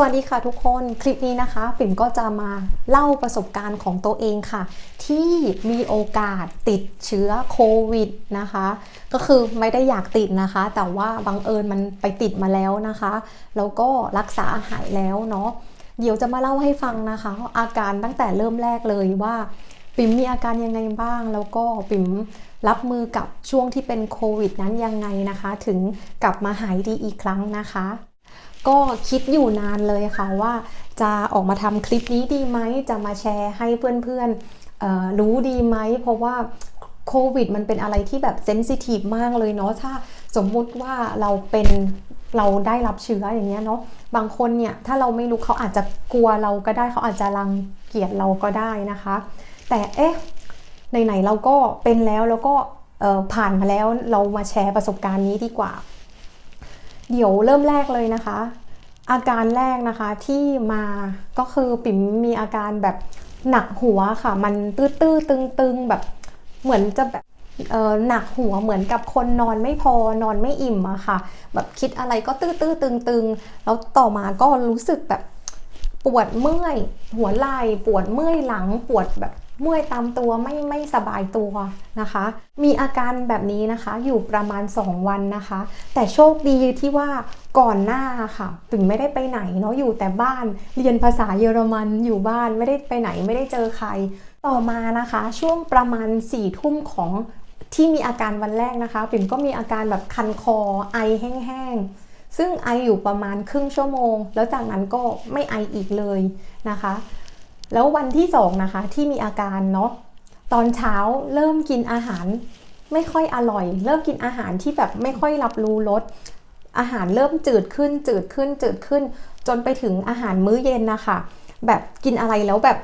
วัสดีค่ะทุกคนคลิปนี้นะคะ ปิ่มก็จะมาเล่าประสบการณ์ของตัวเองค่ะ ที่มีโอกาสติดเชื้อโควิดนะคะ ก็คือไม่ได้อยากติดนะคะ แต่ว่าบังเอิญมันไปติดมาแล้วนะคะ แล้วก็รักษาหายแล้วเนาะเดี๋ยวจะมาเล่าให้ฟังนะคะ อาการตั้งแต่เริ่มแรกเลยว่า ปิ่มมีอาการยังไงบ้าง แล้วก็ปิ่มรับมือกับช่วงที่เป็นโควิดนั้นยังไงนะคะ ถึงกลับมาหายดีอีกครั้งนะคะ ก็คิดอยู่นานเลยค่ะว่าจะออกมาทำคลิปนี้ดีไหม จะมาแชร์ให้เพื่อนๆรู้ดีไหม เพราะว่าโควิดมันเป็นอะไรที่แบบเซนซิทีฟมากเลยเนาะ ถ้าสมมุติว่าเราเป็นเราได้รับเชื้ออย่างเงี้ยเนาะ บางคนเนี่ยถ้าเราไม่รู้เขาอาจจะกลัวเราก็ได้เขาอาจจะรังเกียจเราก็ได้นะคะ แต่เอ๊ะไหนๆเราก็เป็นแล้วแล้วก็ผ่านมาแล้วเรามาแชร์ประสบการณ์นี้ดีกว่า เดี๋ยวเริ่มแรกเลยนะคะ อาการแรกนะคะที่มาก็คือปิ๋มมีอาการแบบหนักหัวค่ะ มันตื้อๆตึงๆแบบเหมือนจะแบบเออหนักหัวเหมือนกับคนนอนไม่พอนอนไม่อิ่มอะค่ะ แบบคิดอะไรก็ตื้อๆตึงๆแล้วต่อมาก็รู้สึกแบบปวดเมื่อย หัวไหล่ปวดเมื่อยหลังปวดแบบ เมื่อยตามตัวไม่ไม่สบายตัวนะคะ มีอาการแบบนี้นะคะอยู่ประมาณ 2 วันนะคะ แต่โชคดีที่ว่าก่อนหน้าค่ะปิ่มไม่ได้ไปไหนเนาะอยู่แต่บ้านเรียนภาษาเยอรมันอยู่บ้านไม่ได้ไปไหนไม่ได้เจอใคร ต่อมานะคะ ช่วงประมาณ4ี่ทุ่มของที่มีอาการวันแรกนะคะ ปิ่มก็มีอาการแบบคันคอไอแห้งๆซึ่งไออยู่ประมาณครึ่งชั่วโมง แล้วจากนั้นก็ไม่ไออีกเลยนะคะ แล้ววันที่สองนะคะที่มีอาการเนาะตอนเช้าเริ่มกินอาหารไม่ค่อยอร่อย เริ่มกินอาหารที่แบบไม่ค่อยรับรู้รสอาหารเริ่มจืดขึ้น จืดขึ้น จืดขึ้น จนไปถึงอาหารมื้อเย็นนะคะแบบกินอะไรแล้วแบบ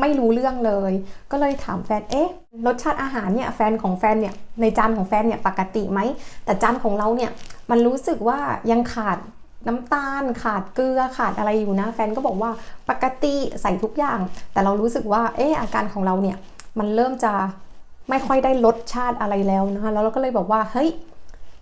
ไม่รู้เรื่องเลย ก็เลยถามแฟน เอ๊ะ รสชาติอาหารเนี่ย แฟนของแฟนเนี่ย ในจานของแฟนเนี่ยปกติไหม แต่จานของเราเนี่ย มันรู้สึกว่ายังขาด น้ำตาลขาดเกลือขาดอะไรอยู่นะแฟนก็บอกว่าปกติใส่ทุกอย่าง แต่เรารู้สึกว่าเอออาการของเราเนี่ยมันเริ่มจะไม่ค่อยได้รสชาติอะไรแล้วนะคะแล้วเราก็เลยบอกว่าเฮ้ย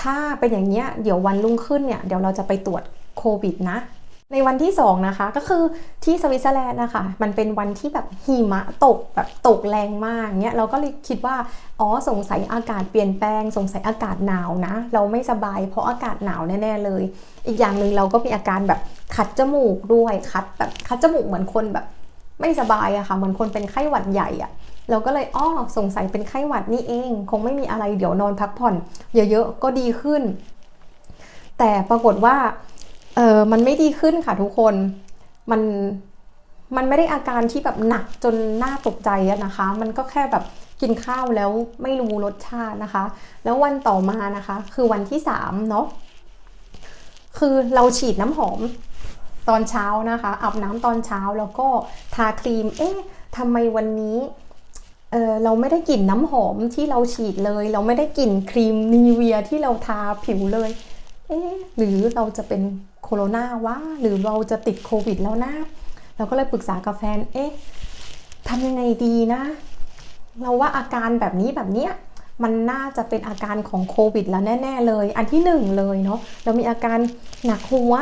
ถ้าเป็นอย่างเนี้ยเดี๋ยววันรุ่งขึ้นเนี่ยเดี๋ยวเราจะไปตรวจโควิดนะ ในวันที่ 2 นะคะ ก็คือที่สวิตเซอร์แลนด์นะคะ มันเป็นวันที่แบบหิมะตกแบบตกแรงมากเนี่ยเราก็เลยคิดว่า อ๋อสงสัยอากาศเปลี่ยนแปลง สงสัยอากาศหนาวนะ เราไม่สบายเพราะอากาศหนาวแน่ ๆ เลย อีกอย่างหนึ่งเราก็มีอาการแบบคัดจมูกด้วย คัดแบบคัดจมูกเหมือนคนแบบไม่สบายอะค่ะเหมือนคนเป็นไข้หวัดใหญ่อะเราก็เลยอ้อสงสัยเป็นไข้หวัดนี่เอง คงไม่มีอะไรเดี๋ยวนอนพักผ่อน เยอะๆก็ดีขึ้น แต่ปรากฏว่า เออมันไม่ดีขึ้นค่ะทุกคนมันมันไม่ได้อาการที่แบบหนักจนน่าตกใจนะคะ มันก็แค่แบบกินข้าวแล้วไม่รู้รสชาตินะคะ แล้ววันต่อมานะคะ คือวันที่3เนาะคือเราฉีดน้ำหอมตอนเช้านะคะอาบน้ำตอนเช้าแล้วก็ทาครีม เอ๊ะทำไมวันนี้เออเราไม่ได้กลิ่นน้ำหอมที่เราฉีดเลย เราไม่ได้กลิ่นครีมนีเวียที่เราทาผิวเลย เอ๊หรือเราจะเป็นโคโรนาวะหรือเราจะติดโควิดแล้วนะเราก็เลยปรึกษากับแฟน เอ๊ะทำยังไงดีนะ เราว่าอาการแบบนี้แบบเนี้ยมันน่าจะเป็นอาการของโควิดแล้วแน่ ๆ เลย อันที่หนึ่งเลยเนาะเรามีอาการหนักหัว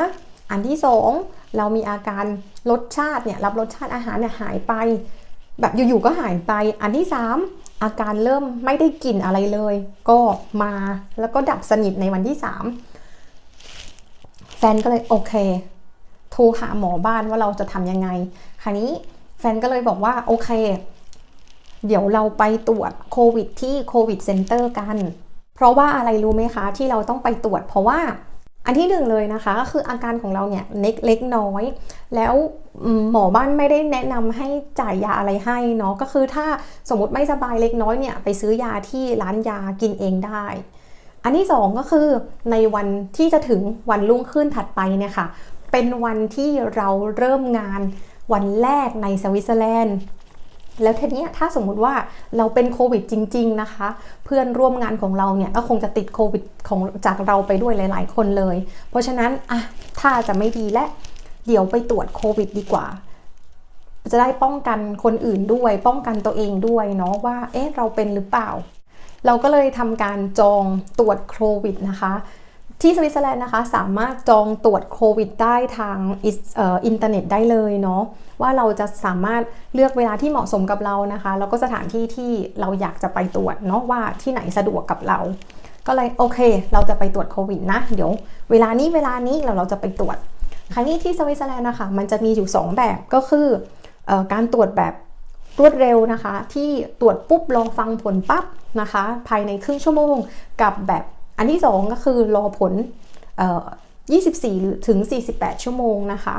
อันที่สองเรามีอาการรสชาติเนี่ยรับรสชาติอาหารเนี่ยหายไป แบบอยู่ๆก็หายไป อันที่สามอาการเริ่มไม่ได้กลิ่นอะไรเลย ก็มาแล้วก็ดับสนิทในวันที่สาม แฟนก็เลยโอเค โทรหาหมอบ้านว่าเราจะทำยังไง คราวนี้แฟนก็เลยบอกว่าโอเค เดี๋ยวเราไปตรวจโควิดที่โควิดเซ็นเตอร์กัน เพราะว่าอะไรรู้ไหมคะที่เราต้องไปตรวจ เพราะว่าอันที่หนึ่งเลยนะคะก็คืออาการของเราเนี่ยเล็กเล็กน้อย แล้วหมอบ้านไม่ได้แนะนำให้จ่ายยาอะไรให้เนาะก็คือถ้าสมมติไม่สบายเล็กน้อยเนี่ยไปซื้อยาที่ร้านยากินเองได้ อันที่สองก็คือในวันที่จะถึงวันรุ่งขึ้นถัดไปเนี่ยค่ะ เป็นวันที่เราเริ่มงานวันแรกในสวิตเซอร์แลนด์แล้วทีนี้ถ้าสมมุติว่าเราเป็นโควิดจริง ๆ นะคะ เพื่อนร่วมงานของเราเนี่ยก็คงจะติดโควิดของจากเราไปด้วยหลาย ๆ คนเลย เพราะฉะนั้นอะถ้าจะไม่ดีและเดี๋ยวไปตรวจโควิดดีกว่า จะได้ป้องกันคนอื่นด้วย ป้องกันตัวเองด้วยเนาะว่าเอ๊ะเราเป็นหรือเปล่า เราก็เลยทำการจองตรวจโควิดนะคะที่สวิตเซอร์แลนด์นะคะสามารถจองตรวจโควิดได้ทางอินเทอร์เน็ตได้เลยเนาะว่าเราจะสามารถเลือกเวลาที่เหมาะสมกับเรานะคะแล้วก็สถานที่ที่เราอยากจะไปตรวจเนาะว่าที่ไหนสะดวกกับเรา ก็เลยโอเค เราจะไปตรวจโควิดนะเดี๋ยวเวลานี้เวลานี้เราเราจะไปตรวจ ครั้งนี้ที่สวิตเซอร์แลนด์นะคะมันจะมีอยู่ 2 แบบก็คือออการตรวจแบบรวดเร็วนะคะ ที่ตรวจปุ๊บรอฟังผลปั๊บ นะคะ ภายในครึ่งชั่วโมงกับแบบอันที่ 2 ก็คือรอผลเอ่อ24 ถึง 48 ชั่วโมงนะคะ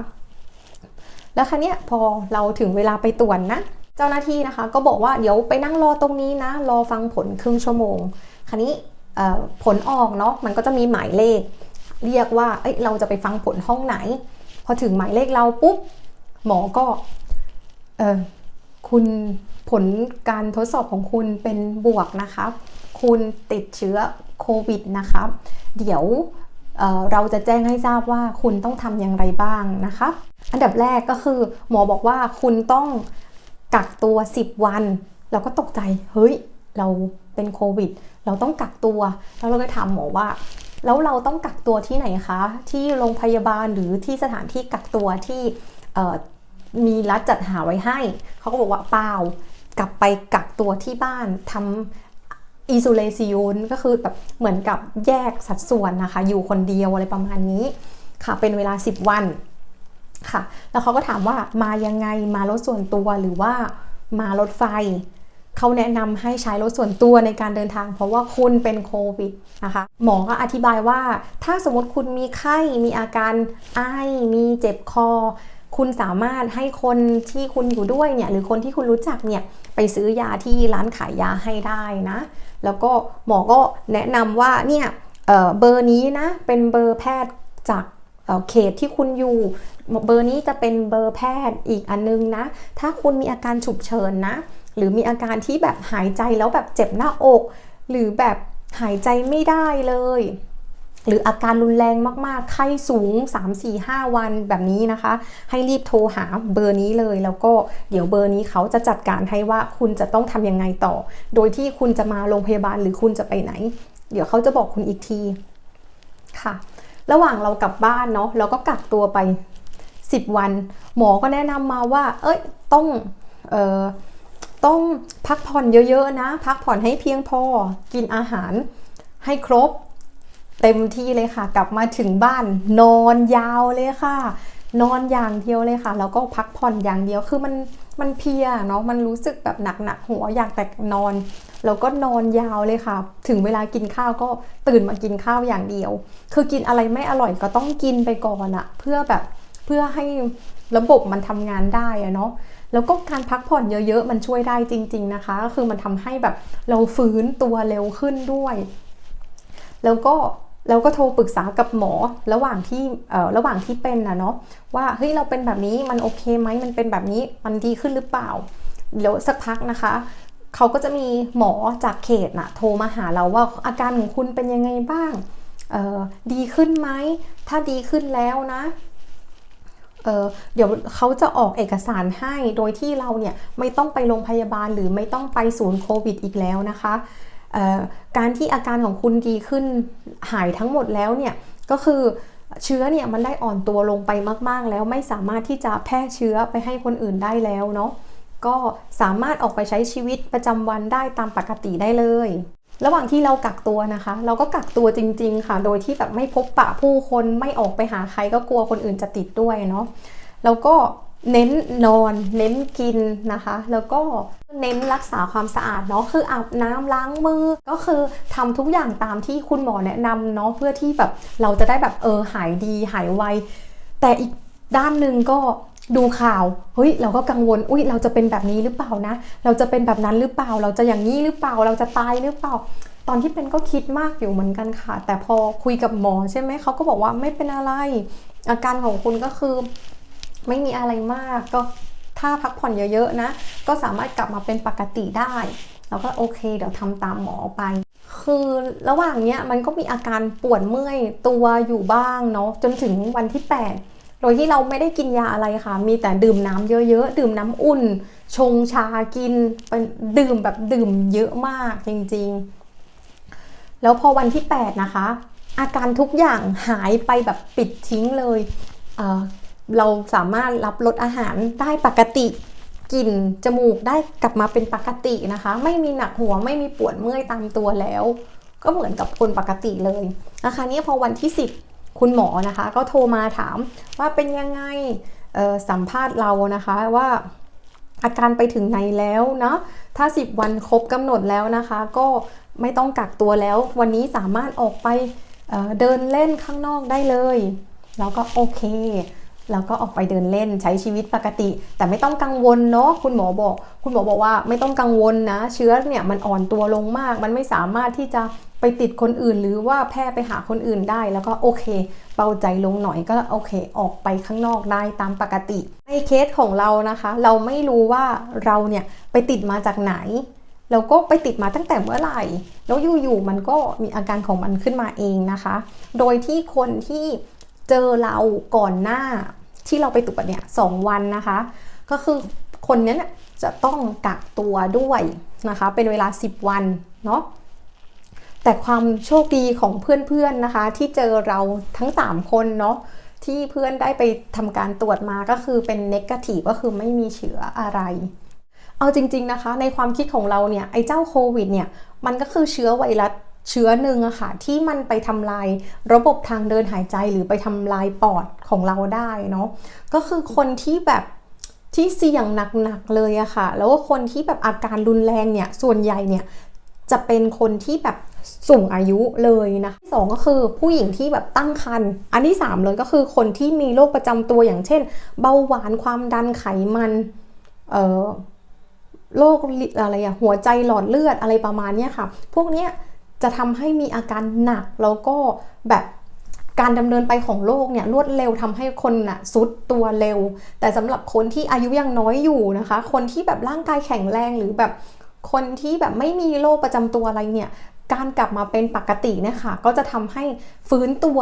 แล้วครั้นี้พอเราถึงเวลาไปตรวจนะ เจ้าหน้าที่นะคะก็บอกว่าเดี๋ยวไปนั่งรอตรงนี้นะ รอฟังผลครึ่งชั่วโมงครั้นี้ผลออกเนาะมันก็จะมีหมายเลข เรียกว่าเอ้ยเราจะไปฟังผลห้องไหน พอถึงหมายเลขเราปุ๊บหมอก็เออคุณ ผลการทดสอบของคุณเป็นบวกนะคะคุณติดเชื้อโควิดนะคะเดี๋ยวเเราจะแจ้งให้ทราบว่าคุณต้องทำอย่างไรบ้างนะคะ อันดับแรกก็คือหมอบอกว่าคุณต้องกักตัว 10 วัน เราก็ตกใจ เฮ้ย เราเป็นโควิด เราต้องกักตัว แล้วเราก็ถามหมอว่า แล้วเราต้องกักตัวที่ไหนคะ ที่โรงพยาบาลหรือที่สถานที่กักตัวที่มีรัฐจัดหาไว้ให้ เขาก็บอกว่าเปล่า กลับไปกักตัวที่บ้านทำอิโซเลซิโนก็คือแบบเหมือนกับแยกสัดส่วนนะคะ อยู่คนเดียวอะไรประมาณนี้ค่ะ เป็นเวลา 10 วันค่ะ แล้วเขาก็ถามว่ามายังไงมารถส่วนตัวหรือว่ามารถไฟเขาแนะนำให้ใช้รถส่วนตัวในการเดินทาง เพราะว่าคุณเป็นโควิดนะคะ หมอก็อธิบายว่า ถ้าสมมติคุณมีไข้ มีอาการไอ มีเจ็บคอ คุณสามารถให้คนที่คุณอยู่ด้วยเนี่ยหรือคนที่คุณรู้จักเนี่ยไปซื้อยาที่ร้านขายยาให้ได้นะ แล้วก็หมอก็แนะนำว่าเนี่ยเเบอร์นี้นะเป็นเบอร์แพทย์จากเขตที่คุณอยู่เบอร์นี้จะเป็นเบอร์แพทย์อีกอันนึงนะ ถ้าคุณมีอาการฉุกเฉินนะ หรือมีอาการที่แบบหายใจแล้วแบบเจ็บหน้าอก หรือแบบหายใจไม่ได้เลย หรืออาการรุนแรงมาก ๆ ไข้สูง 3 4 5 วันแบบนี้นะคะ ให้รีบโทรหาเบอร์นี้เลย แล้วก็เดี๋ยวเบอร์นี้เขาจะจัดการให้ว่าคุณจะต้องทำยังไงต่อ โดยที่คุณจะมาโรงพยาบาลหรือคุณจะไปไหน เดี๋ยวเขาจะบอกคุณอีกทีค่ะ ระหว่างเรากลับบ้านเนาะเราก็กักตัวไป 10 วัน หมอก็แนะนำมาว่า เอ้ยต้องเอ่อต้องพักผ่อนเยอะ ๆ นะ พักผ่อนให้เพียงพอ กินอาหารให้ครบ เต็มที่เลยค่ะ กลับมาถึงบ้านนอนยาวเลยค่ะ นอนอย่างเดียวเลยค่ะ แล้วก็พักผ่อนอย่างเดียวคือมันมันเพียเนาะมันรู้สึกแบบหนักๆหัวอยากแต่นอน แล้วก็นอนยาวเลยค่ะ ถึงเวลากินข้าวก็ตื่นมากินข้าวอย่างเดียว คือกินอะไรไม่อร่อยก็ต้องกินไปก่อนอะเพื่อแบบเพื่อให้ระบบมันทำงานได้อะเนาะแล้วก็การพักผ่อนเยอะๆ มันช่วยได้จริง ๆนะคะ ก็คือมันทำให้แบบเราฟื้นตัวเร็วขึ้นด้วย แล้วก็แล้วก็โทรปรึกษากับหมอระหว่างที่ระหว่างที่เป็นนะเนาะว่าเฮ้ยเราเป็นแบบนี้มันโอเคไหมมันเป็นแบบนี้มันดีขึ้นหรือเปล่าเดี๋ยวสักพักนะคะเขาก็จะมีหมอจากเขตนะโทรมาหาเราว่าอาการของคุณเป็นยังไงบ้างดีขึ้นไหมถ้าดีขึ้นแล้วนะเเดี๋ยวเขาจะออกเอกสารให้โดยที่เราเนี่ยไม่ต้องไปโรงพยาบาลหรือไม่ต้องไปศูนย์โควิดอีกแล้วนะคะ การที่อาการของคุณดีขึ้นหายทั้งหมดแล้วเนี่ยก็คือเชื้อเนี่ยมันได้อ่อนตัวลงไปมาก ๆ แล้วไม่สามารถที่จะแพร่เชื้อไปให้คนอื่นได้แล้วเนาะก็สามารถออกไปใช้ชีวิตประจำวันได้ตามปกติได้เลย ระหว่างที่เรากักตัวนะคะ เราก็กักตัวจริง ๆ ค่ะ โดยที่แบบไม่พบปะผู้คนไม่ออกไปหาใครก็กลัวคนอื่นจะติดด้วยเนาะแล้วก็เน้นนอน เน้นกินนะคะ แล้วก็ เน้นรักษาความสะอาดเนาะคืออาบน้ำล้างมือ ก็คือทำทุกอย่างตามที่คุณหมอแนะนำเนาะเพื่อที่แบบเราจะได้แบบเออหายดีหายไว แต่อีกด้านหนึ่งก็ดูข่าว เฮ้ย เราก็กังวล อุ้ยเราจะเป็นแบบนี้หรือเปล่านะ เราจะเป็นแบบนั้นหรือเปล่า เราจะอย่างนี้หรือเปล่า เราจะตายหรือเปล่า ตอนที่เป็นก็คิดมากอยู่เหมือนกันค่ะ แต่พอคุยกับหมอใช่ไหม เขาก็บอกว่าไม่เป็นอะไร อาการของคุณก็คือ ไม่มีอะไรมาก ก็ ถ้าพักผ่อนเยอะๆนะ ก็สามารถกลับมาเป็นปกติได้เราก็โอเค เดี๋ยวทำตามหมอไป คือระหว่างเนี้ยมันก็มีอาการปวดเมื่อยตัวอยู่บ้างเนาะจนถึงวันที่ 8 โดยที่เราไม่ได้กินยาอะไรค่ะ มีแต่ดื่มน้ำเยอะๆ ดื่มน้ำอุ่น ชงชากินดื่มแบบดื่มเยอะมากจริงๆ แล้วพอวันที่ 8 นะคะ อาการทุกอย่างหายไปแบบปิดทิ้งเลยเอ่อ เราสามารถรับรสอาหารได้ปกติกลิ่นจมูกได้กลับมาเป็นปกตินะคะ ไม่มีหนักหัวไม่มีปวดเมื่อยตามตัวแล้ว ก็เหมือนกับคนปกติเลยนะคะนี่พอวันที่ 10 คุณหมอนะคะ ก็โทรมาถามว่าเป็นยังไงสัมภาษณ์เรานะคะว่าอาการไปถึงไหนแล้วเนาะถ้า 10 วันครบกำหนดแล้วนะคะ ก็ไม่ต้องกักตัวแล้ว วันนี้สามารถออกไปเเดินเล่นข้างนอกได้เลย แล้วก็โอเค แล้วก็ออกไปเดินเล่นใช้ชีวิตปกติ แต่ไม่ต้องกังวลเนาะคุณหมอบอก คุณหมอบอกว่าไม่ต้องกังวลนะ เชื้อเนี่ยมันอ่อนตัวลงมาก มันไม่สามารถที่จะไปติดคนอื่น หรือว่าแพร่ไปหาคนอื่นได้ แล้วก็โอเคเบาใจลงหน่อยก็โอเค ออกไปข้างนอกได้ตามปกติ ในเคสของเรานะคะ เราไม่รู้ว่าเราเนี่ยไปติดมาจากไหนแล้วก็ไปติดมาตั้งแต่เมื่อไหร่ แล้วอยู่ๆมันก็มีอาการของมันขึ้นมาเองนะคะ โดยที่คนที่ เจอเราก่อนหน้าที่เราไปตรวจเนี่ยสองวันนะคะ ก็คือคนนี้เนี่ยจะต้องกักตัวด้วยนะคะ เป็นเวลา 10 วันเนาะแต่ความโชคดีของเพื่อนๆนะคะ ที่เจอเราทั้ง 3 คนเนาะที่เพื่อนได้ไปทำการตรวจมาก็คือเป็นเนกาทีฟก็คือไม่มีเชื้ออะไร เอาจริง ๆนะคะ ในความคิดของเราเนี่ยไอ้เจ้าโควิดเนี่ยมันก็คือเชื้อไวรัส เชื้อหนึ่งอะค่ะที่มันไปทำลายระบบทางเดินหายใจหรือไปทำลายปอดของเราได้เนาะก็คือคนที่แบบที่เสี่ยงหนักๆเลยอะค่ะ แล้วก็คนที่แบบอาการรุนแรงเนี่ยส่วนใหญ่เนี่ยจะเป็นคนที่แบบสูงอายุเลยนะสองก็คือผู้หญิงที่แบบตั้งครรภ์อันที่สามเลยก็คือคนที่มีโรคประจำตัวอย่างเช่น เบาหวานความดันไขมันเอ่อโรคอะไรอะหัวใจหลอดเลือดอะไรประมาณเนี้ยค่ะ พวกเนี้ย จะทำให้มีอาการหนักแล้วก็แบบการดำเนินไปของโรคเนี่ยรวดเร็วทำให้คนน่ะซุดตัวเร็ว แต่สำหรับคนที่อายุยังน้อยอยู่นะคะ คนที่แบบร่างกายแข็งแรงหรือแบบคนที่แบบไม่มีโรคประจำตัวอะไรเนี่ย การกลับมาเป็นปกติเนี่ยค่ะ ก็จะทำให้ฟื้นตัว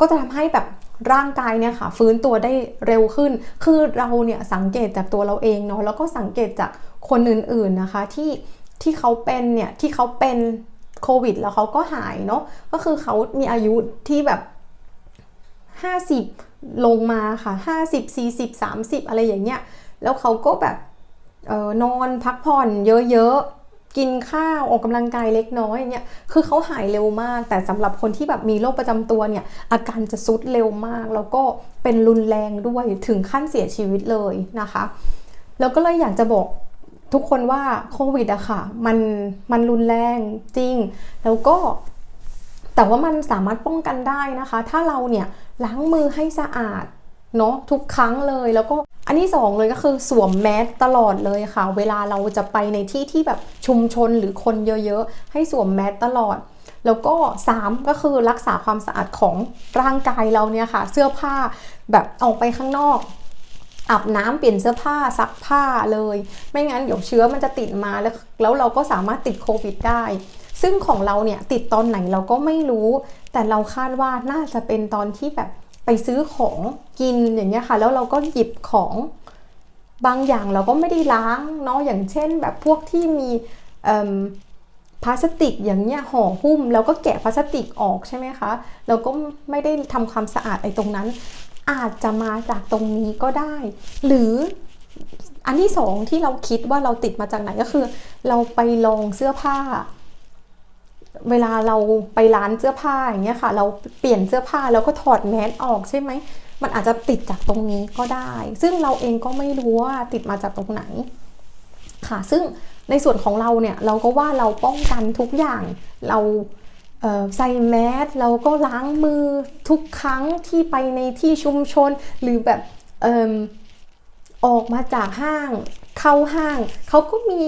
ก็จะทำให้แบบร่างกายเนี่ยค่ะ ฟื้นตัวได้เร็วขึ้น คือเราเนี่ยสังเกตจากตัวเราเองเนาะแล้วก็สังเกตจากคนอื่นๆนะคะที่ที่เขาเป็นเนี่ยที่เขาเป็น โควิด แล้วเขาก็หายเนาะก็คือเขามีอายุที่แบบ 50 ลงมาค่ะ 50 40 30 อะไรอย่างเงี้ยแล้วเขาก็แบบเออนอนพักผ่อนเยอะๆ กินข้าวออกกำลังกายเล็กน้อยเนี่ยคือเขาหายเร็วมาก แต่สำหรับคนที่แบบมีโรคประจำตัวเนี่ย อาการจะซุดเร็วมาก แล้วก็เป็นรุนแรงด้วยถึงขั้นเสียชีวิตเลยนะคะ แล้วก็เลยอยากจะบอก ทุกคนว่าโควิดอะค่ะ มันมันรุนแรงจริง แล้วก็แต่ว่ามันสามารถป้องกันได้นะคะ ถ้าเราเนี่ยล้างมือให้สะอาดเนาะทุกครั้งเลยแล้วก็อันที่สองเลยก็คือสวมแมสตลอดเลยค่ะ เวลาเราจะไปในที่ที่แบบชุมชนหรือคนเยอะๆ ให้สวมแมสตลอด แล้วก็ 3 ก็คือรักษาความสะอาดของร่างกายเราเนี่ยค่ะ เสื้อผ้าแบบออกไปข้างนอก อาบน้ำเปลี่ยนเสื้อผ้าซักผ้าเลย ไม่งั้นเดี๋ยวเชื้อมันจะติดมาแล้วแล้วเราก็สามารถติดโควิดได้ ซึ่งของเราเนี่ยติดตอนไหนเราก็ไม่รู้ แต่เราคาดว่าน่าจะเป็นตอนที่แบบไปซื้อของกินอย่างเงี้ยค่ะ แล้วเราก็หยิบของบางอย่างเราก็ไม่ได้ล้างเนาะอย่างเช่น แบบพวกที่มีพลาสติกอย่างเงี้ยห่อหุ้ม แล้วก็แกะพลาสติกออกใช่ไหมคะแล้วก็ไม่ได้ทำความสะอาดไอ้ตรงนั้น อาจจะมาจากตรงนี้ก็ได้ หรืออันที่สองที่เราคิดว่าเราติดมาจากไหนก็คือ เราไปลองเสื้อผ้า เวลาเราไปร้านเสื้อผ้าอย่างเงี้ยค่ะ เราเปลี่ยนเสื้อผ้าแล้วก็ถอดแมสออกใช่ไหมมันอาจจะติดจากตรงนี้ก็ได้ ซึ่งเราเองก็ไม่รู้ว่าติดมาจากตรงไหน ค่ะ ซึ่งในส่วนของเราเนี่ยเราก็ว่าเราป้องกันทุกอย่างเรา ใส่แมสเราก็ล้างมือทุกครั้งที่ไปในที่ชุมชน หรือแบบออออกมาจากห้างเข้าห้าง เขาก็มี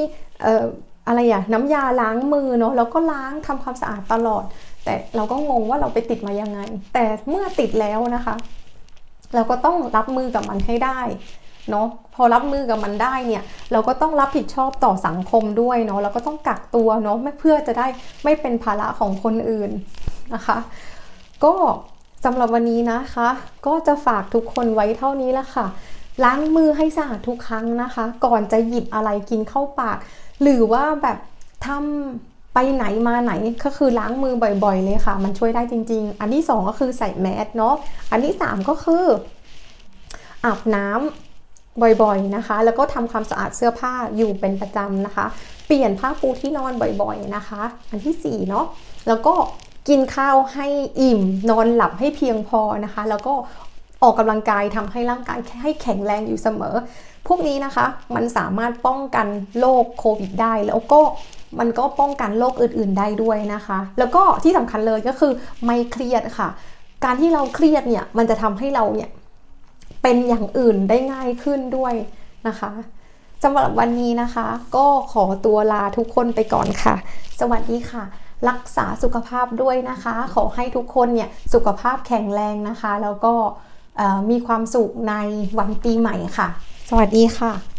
อะไรอะน้ำยาล้างมือเนาะแล้วก็ล้างทำความสะอาดตลอด แต่เราก็งงว่าเราไปติดมายังไง แต่เมื่อติดแล้วนะคะ เราก็ต้องรับมือกับมันให้ได้ เนาะพอรับมือกับมันได้เนี่ยเราก็ต้องรับผิดชอบต่อสังคมด้วยเนาะเราก็ต้องกักตัวเนาะไม่เพื่อจะได้ไม่เป็นภาระของคนอื่นนะคะ ก็สำหรับวันนี้นะคะ ก็จะฝากทุกคนไว้เท่านี้ละค่ะ ล้างมือให้สะอาดทุกครั้งนะคะ ก่อนจะหยิบอะไรกินเข้าปาก หรือว่าแบบทไปไหนมาไหนก็คือล้างมือบ่อยๆเลยค่ะ มันช่วยได้จริง ๆ อันที่ 2 ก็คือใส่แมสเนาะ อันที่ 3 ก็คืออาบน้ำ บ่อยๆนะคะ แล้วก็ทำความสะอาดเสื้อผ้าอยู่เป็นประจำนะคะ เปลี่ยนผ้าปูที่นอนบ่อยๆนะคะ อันที่4เนาะแล้วก็กินข้าวให้อิ่ม นอนหลับให้เพียงพอนะคะ แล้วก็ออกกำลังกายทำให้ร่างกายให้แข็งแรงอยู่เสมอ พวกนี้นะคะมันสามารถป้องกันโรคโควิดได้แล้วก็มันก็ป้องกันโรคอื่น ๆ ได้ด้วยนะคะ แล้วก็ที่สำคัญเลยก็คือไม่เครียดค่ะ การที่เราเครียดเนี่ยมันจะทำให้เราเนี่ย เป็นอย่างอื่นได้ง่ายขึ้นด้วยนะคะสำหรับวันนี้นะคะ ก็ขอตัวลาทุกคนไปก่อนค่ะ สวัสดีค่ะ รักษาสุขภาพด้วยนะคะ ขอให้ทุกคนเนี่ยสุขภาพแข็งแรงนะคะ แล้วก็มีความสุขในวันปีใหม่ค่ะ สวัสดีค่ะ